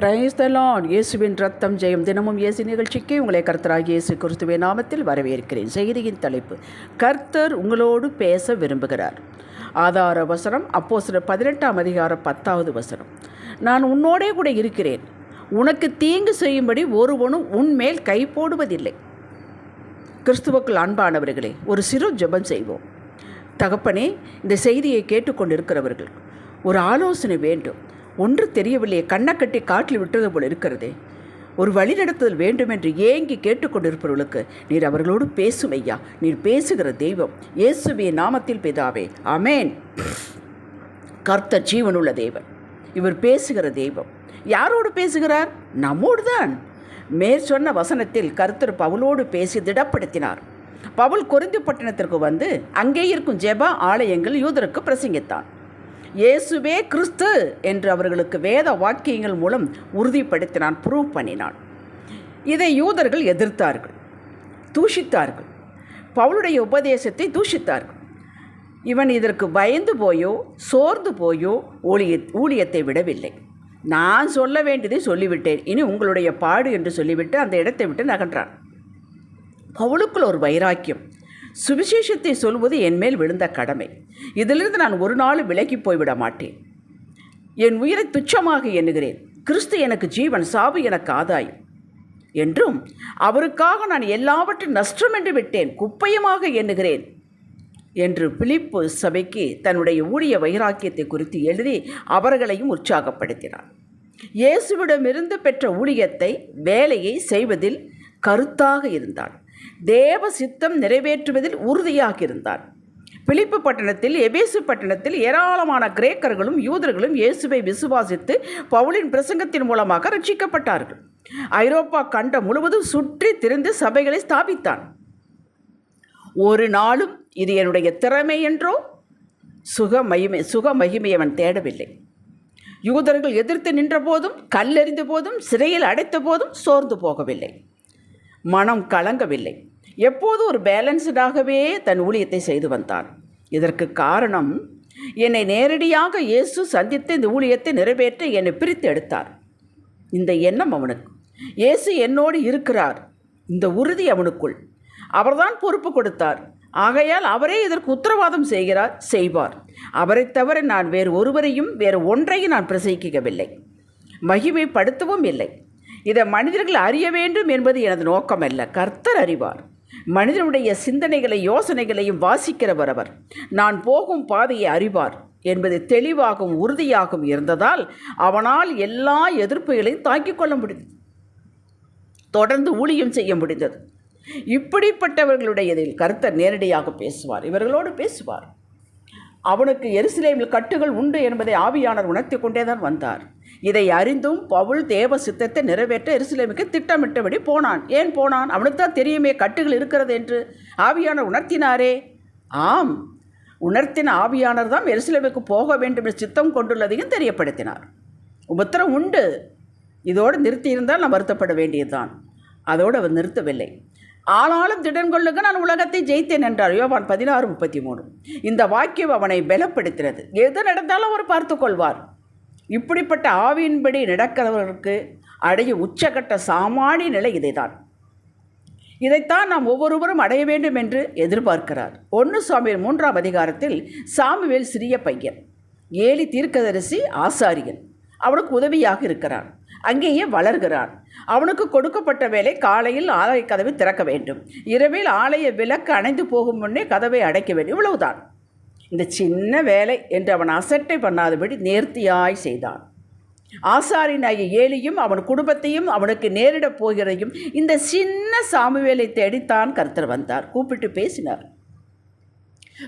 பிரைஸ்தலான் இயேசுவின் ரத்தம் ஜெயம் தினமும் இயேசு நிகழ்ச்சிக்கு உங்களை கர்த்தராக இயேசு கிறிஸ்துவே நாமத்தில் வரவேற்கிறேன். செய்தியின் தலைப்பு கர்த்தர் உங்களோடு பேச விரும்புகிறார். ஆதார வசனம் அப்போ சில பதினெட்டாம் அதிகாரம் பத்தாவது வசனம். நான் உன்னோடே கூட இருக்கிறேன். உனக்கு தீங்கு செய்யும்படி ஒருவனும் உன்மேல் கை போடுவதில்லை. கிறிஸ்துவுக்குள் அன்பானவர்களே ஒரு சிறு ஜெபம் செய்வோம். தகப்பனே இந்த செய்தியை கேட்டுக்கொண்டிருக்கிறவர்கள் ஒரு ஆலோசனை வேண்டும். ஒன்று தெரியவில்லையே கண்ணை கட்டி காட்டில் விட்டது போல் இருக்கிறதே. ஒரு வழிநடத்துதல் வேண்டும் என்று ஏங்கி கேட்டுக்கொண்டிருப்பவர்களுக்கு நீர் அவர்களோடு பேசும் ஐயா. நீர் பேசுகிற தெய்வம். இயேசுவே நாமத்தில் பிதாவே. அமேன் கர்த்தர் ஜீவனுள்ள தெய்வன் இவர் பேசுகிற தெய்வம். யாரோடு பேசுகிறார்? நம்மோடு தான் மேற் சொன்ன வசனத்தில் கர்த்தர் பவுலோடு பேசி திடப்படுத்தினார். பவுல் குறிந்து பட்டணத்திற்கு வந்து அங்கே இருக்கும் ஜெபா ஆலயங்கள் யூதருக்கு பிரசங்கித்தான். இயேசுவே கிறிஸ்து என்று அவர்களுக்கு வேத வாக்கியங்கள் மூலம் உறுதிப்படுத்தினான் ப்ரூவ் பண்ணினான். இதை யூதர்கள் எதிர்த்தார்கள் தூஷித்தார்கள். பவுளுடைய உபதேசத்தை தூஷித்தார்கள். இவன் இதற்கு பயந்து போயோ சோர்ந்து போயோ ஊழிய ஊழியத்தை விடவில்லை. நான் சொல்ல வேண்டியதை சொல்லிவிட்டேன். இனி உங்களுடைய பாடு என்று சொல்லிவிட்டு அந்த இடத்தை விட்டு நகன்றான். பவுளுக்குள் ஒரு வைராக்கியம். சுவிசேஷத்தை சொல்வது என்மேல் விழுந்த கடமை. இதிலிருந்து நான் ஒரு நாள் விலகி போய்விட மாட்டேன். என் உயிரை துச்சமாக எண்ணுகிறேன். கிறிஸ்து எனக்கு ஜீவன் சாவு எனக்கு ஆதாயம். என்றும் அவருக்காக நான் எல்லாவற்றையும் நஷ்டம் என்று விட்டேன் குப்பையுமாக எண்ணுகிறேன் என்று பிலிப்பு சபைக்கு தன்னுடைய ஊழிய வைராக்கியத்தை குறித்து எழுதி அவர்களையும் உற்சாகப்படுத்தினார். இயேசுவிடமிருந்து பெற்ற ஊழியத்தை வேலையை செய்வதில் கருத்தாக இருந்தான். தேவ சித்தம் நிறைவேற்றுவதில் உறுதியாக இருந்தான் பிலிப்பு பட்டணத்தில் எபேசு பட்டணத்தில் ஏராளமான கிரேக்கர்களும் யூதர்களும் இயேசுவை விசுவாசித்து பவுலின் பிரசங்கத்தின் மூலமாக ரட்சிக்கப்பட்டார்கள். ஐரோப்பா கண்டம் முழுவதும் சுற்றி திரிந்து சபைகளை ஸ்தாபித்தான். ஒரு நாளும் இது என்னுடைய திறமை என்றோ சுக மகிமை சுக மகிமை அவன் தேடவில்லை. யூதர்கள் எதிர்த்து நின்ற போதும் கல்லெறிந்த போதும் சிறையில் அடைத்த போதும் சோர்ந்து போகவில்லை. மனம் கலங்கவில்லை. எப்போது ஒரு பேலன்ஸ்டாகவே தன் ஊழியத்தை செய்து வந்தான். இதற்கு காரணம் என்னை நேரடியாக இயேசு சந்தித்து இந்த ஊழியத்தை நிறைவேற்ற என்னை பிரித்து எடுத்தார். இந்த எண்ணம் அவனுக்கு இயேசு என்னோடு இருக்கிறார். இந்த உறுதி அவனுக்குள். அவர்தான் பொறுப்பு கொடுத்தார். ஆகையால் அவரே இதற்கு உத்தரவாதம் செய்கிறார் செய்வார். அவரை தவிர நான் வேறு ஒருவரையும் வேறு ஒன்றையும் நான் பிரசங்கிக்கவில்லை. மகிமைப்படுத்தவும் இல்லை. இதை மனிதர்கள் அறிய வேண்டும் என்பது எனது நோக்கமல்ல. கர்த்தர் அறிவார். மனிதனுடைய சிந்தனைகளை யோசனைகளையும் வாசிக்கிறவர் அவர். நான் போகும் பாதையை அறிவார் என்பது தெளிவாகவும் உறுதியாகவும் இருந்ததால் அவனால் எல்லா எதிர்ப்புகளையும் தாக்கிக் கொள்ள முடிந்தது. தொடர்ந்து ஊழியம் செய்ய முடிந்தது. இப்படிப்பட்டவர்களுடையதில் கருத்தர் நேரடியாக பேசுவார். இவர்களோடு பேசுவார். அவனுக்கு எருசலேமில் கட்டுகள் உண்டு என்பதை ஆவியானர் உணர்த்தி கொண்டே தான் வந்தார். இதை அறிந்தும் பவுல் தேவ சித்தத்தை நிறைவேற்ற எருசலேமுக்கு திட்டமிட்டபடி போனான். ஏன் போனான்? அவனுக்கு தான் தெரியுமே கட்டுகள் இருக்கிறது என்று. ஆவியானர் உணர்த்தினாரே. ஆம். உணர்த்தின ஆவியானர் தான் எருசலேமுக்கு போக வேண்டும் என்று சித்தம் கொண்டுள்ளதையும் தெரியப்படுத்தினார். உபத்திரம் உண்டு. இதோடு நிறுத்தியிருந்தால் நான் வருத்தப்பட வேண்டியதுதான். அதோடு அவர் நிறுத்தவில்லை. ஆனாலும் திடன் கொள்ளுங்க நான் உலகத்தை ஜெயித்தேன் என்றார். யோவான் பதினாறு முப்பத்தி மூணு. இந்த வாக்கியம் அவனை பலப்படுத்தினது. எது நடந்தாலும் அவர் பார்த்து கொள்வார் இப்படிப்பட்ட ஆவியின்படி நடக்கிறவர்களுக்கு அடையும் உச்சகட்ட சாமானிய நிலை இதைதான். இதைத்தான் நாம் ஒவ்வொருவரும் அடைய வேண்டும் என்று எதிர்பார்க்கிறார். ஒன்று சுவாமியின் மூன்றாம் அதிகாரத்தில் சாமுவேல் சிறிய பையன் ஏலி தீர்க்கதரிசி ஆசாரியன். அவனுக்கு உதவியாக இருக்கிறான். அங்கேயே வளர்கிறான். அவனுக்கு கொடுக்கப்பட்ட வேலை காலையில் ஆலய கதவை திறக்க வேண்டும். இரவில் ஆலய விளக்கு அணைந்து போகும் முன்னே கதவை அடைக்க வேண்டும். இவ்வளவுதான். இந்த சின்ன வேலை என்று அவன் அசட்டை பண்ணாதபடி நேர்த்தியாய் செய்தான். ஆசாரினாய ஏலியும் அவன் குடும்பத்தையும் அவனுக்கு நேரிடப் போகிறதையும் இந்த சின்ன சாமுவேலை தேடித்தான் கர்த்தர் வந்தார். கூப்பிட்டு பேசினார்.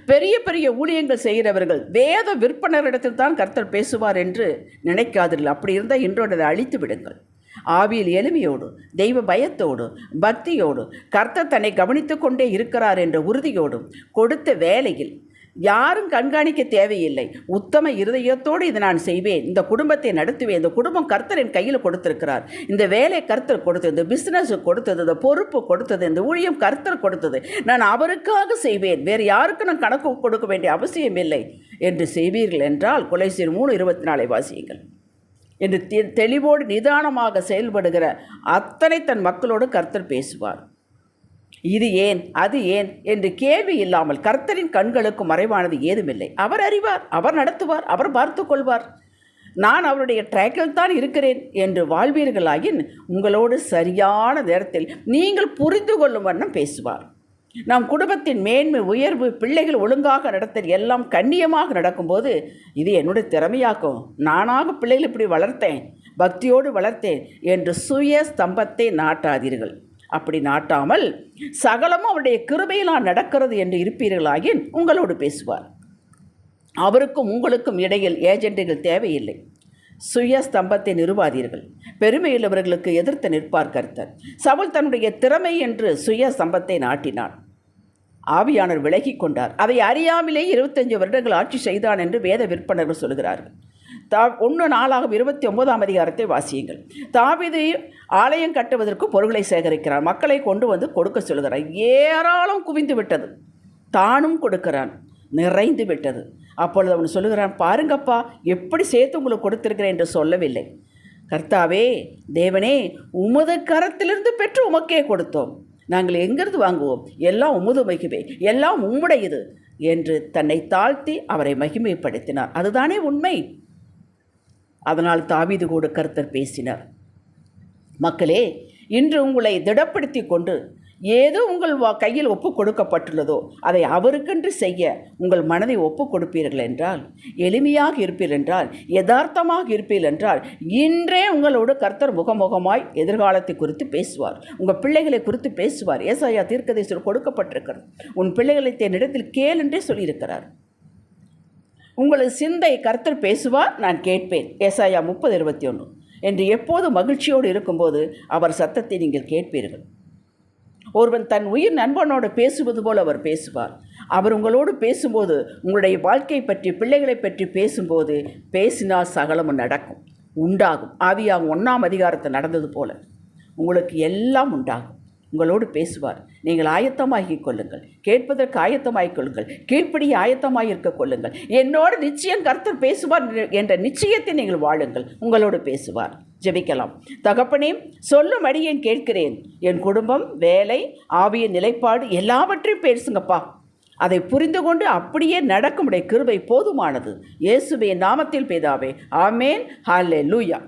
பெரிய பெரிய ஊழியங்கள் செய்கிறவர்கள் வேத விற்பனரிடத்தில் தான் கர்த்தர் பேசுவார் என்று நினைக்காதீர்கள். அப்படி இருந்தால் இன்றோடு அதை அழித்து விடுங்கள். ஆவியில் எளிமையோடு தெய்வ பயத்தோடு பக்தியோடு கர்த்தர் தன்னை கவனித்து கொண்டே இருக்கிறார் என்ற உறுதியோடும் கொடுத்த வேலையில் யாரும் கண்காணிக்க தேவையில்லை. உத்தம இருதயத்தோடு இதை நான் செய்வேன். இந்த குடும்பத்தை நடத்துவேன். இந்த குடும்பம் கர்த்தர் என் கையில் கொடுத்திருக்கிறார். இந்த வேலை கர்த்தர் கொடுத்தது இந்த பிஸ்னஸ் கொடுத்தது இந்த பொறுப்பு கொடுத்தது இந்த ஊழியம் கர்த்தர் கொடுத்தது. நான் அவருக்காக செய்வேன். வேறு யாருக்கும் நான் கணக்கு கொடுக்க வேண்டிய அவசியம் இல்லை என்று செய்வீர்கள் என்றால் கொலைசீர் மூணு இருபத்தி நாலை வாசியுங்கள். என்று தெ- தெளிவோடு நிதானமாக செயல்படுகிற அத்தனை தன் மக்களோடு கர்த்தர் பேசுவார். இது ஏன்? அது ஏன்? என்று கேள்வி இல்லாமல் கர்த்தரின் கண்களுக்கு மறைவானது ஏதுமில்லை. அவர் அறிவார் அவர் நடத்துவார் அவர் பார்த்து கொள்வார். நான் அவருடைய ட்ராக்கில் தான் இருக்கிறேன் என்று வாழ்வீர்களாயின் உங்களோடு சரியான நேரத்தில் நீங்கள் புரிந்து கொள்ளும் வண்ணம் பேசுவார். நம் குடும்பத்தின் மேன்மை உயர்வு பிள்ளைகள் ஒழுங்காக நடத்தல் எல்லாம் கண்ணியமாக நடக்கும்போது இது என்னுடைய திறமையாக்கும். நானாக பிள்ளைகள் இப்படி வளர்த்தேன் பக்தியோடு வளர்த்தேன் என்று சுய ஸ்தம்பத்தை நாட்டாதீர்கள். அப்படி நாட்டாமல் சகலமும் அவருடைய கிருபையினால் நடக்கிறது என்று இருப்பீர்களாயின் உங்களோடு பேசுவார். அவருக்கும் உங்களுக்கும் இடையில் ஏஜெண்டுகள் தேவையில்லை. சுய ஸ்தம்பத்தை நிறுவாதீர்கள் பெருமையுள்ளவர்களுக்கு எதிர்த்து நிற்பார் கர்த்தர். சவுல் தன்னுடைய திறமை என்று சுய ஸ்தம்பத்தை நாட்டினான். ஆவியானர் விலகி கொண்டார். அதை அறியாமலே இருபத்தஞ்சு வருடங்கள் ஆட்சி செய்தான் என்று வேத விற்பனர்கள் சொல்கிறார்கள். தா ஒன்று நாளாகும் இருபத்தி ஒன்பதாம் அதிகாரத்தை வாசியுங்கள். தாவிது ஆலயம் கட்டுவதற்கு பொருட்களை சேகரிக்கிறார் மக்களை கொண்டு வந்து கொடுக்க சொல்கிறார் ஏராளம் குவிந்து விட்டது. தானும் கொடுக்கிறான். நிறைந்து விட்டது. அப்பொழுது அவன் சொல்லுகிறான் பாருங்கப்பா எப்படி சேர்த்து உங்களுக்கு கொடுத்திருக்கிறேன் என்று சொல்லவில்லை. கர்த்தாவே தேவனே உமது கரத்திலிருந்து பெற்று உமக்கே கொடுத்தோம். நாங்கள் எங்கிருந்து வாங்குவோம்? எல்லாம் உமது மகிமை. எல்லாம் உம்முடையது. என்று தன்னை தாழ்த்தி அவரை மகிமைப்படுத்தினார். அதுதானே உண்மை? அதனால் தாவீது கூட கர்த்தர் பேசினார். மக்களே இன்று உங்களை திடப்படுத்தி கொண்டு ஏதோ உங்கள் வா- கையில் ஒப்பு கொடுக்கப்பட்டுள்ளதோ அதை அவருக்கென்று செய்ய உங்கள் மனதை ஒப்பு கொடுப்பீர்கள் என்றால் எளிமையாக இருப்பீர்கள் என்றால் யதார்த்தமாக இருப்பீர்கள் என்றால் இன்றே உங்களோடு கர்த்தர் முகமுகமாய் எதிர்காலத்தை குறித்து பேசுவார். உங்கள் பிள்ளைகளை குறித்து பேசுவார். ஏசாயா தீர்க்கதரிசனம் கொடுக்கப்பட்டிருக்கிறது. உன் பிள்ளைகளை என்னிடத்தில் கேள் என்றே சொல்லியிருக்கிறார். உங்களது சிந்தை கர்த்தர் பேசுவார் நான் கேட்பேன். ஏசாயா முப்பது இருபத்தி ஒன்று என்று எப்போது மகிழ்ச்சியோடு இருக்கும்போது அவர் சத்தத்தை நீங்கள் கேட்பீர்கள். ஒருவன் தன் உயிர் நண்பனோடு பேசுவது போல் அவர் பேசுவார். அவர் உங்களோடு பேசும்போது உங்களுடைய வாழ்க்கை பற்றி பிள்ளைகளை பற்றி பேசும்போது பேசினால் சகலமும் நடக்கும். உண்டாகும். ஆவியாகும் ஒன்றாம் அதிகாரத்தை நடந்தது போல. உங்களுக்கு எல்லாம் உண்டாகும். உங்களோடு பேசுவார். நீங்கள் ஆயத்தமாகிக் கொள்ளுங்கள். கேட்பதற்கு ஆயத்தமாகிக் கொள்ளுங்கள். கீழ்ப்படி ஆயத்தமாக இருக்க கொள்ளுங்கள். என்னோடு நிச்சயம் கர்த்தர் பேசுவார் என்ற நிச்சயத்தை நீங்கள் வாழுங்கள். உங்களோடு பேசுவார். ஜெபிக்கலாம். தகப்பனே சொல்லும் அடியேன் கேட்கிறேன். என் குடும்பம் வேலை ஆவிய நிலைப்பாடு எல்லாவற்றையும் பேசுங்கப்பா. அதை புரிந்து கொண்டு அப்படியே நடக்கும் உடைய கிருபை போதுமானது. இயேசுவே நாமத்தில் பேதாவே. ஆமேன். ஹாலே லூயா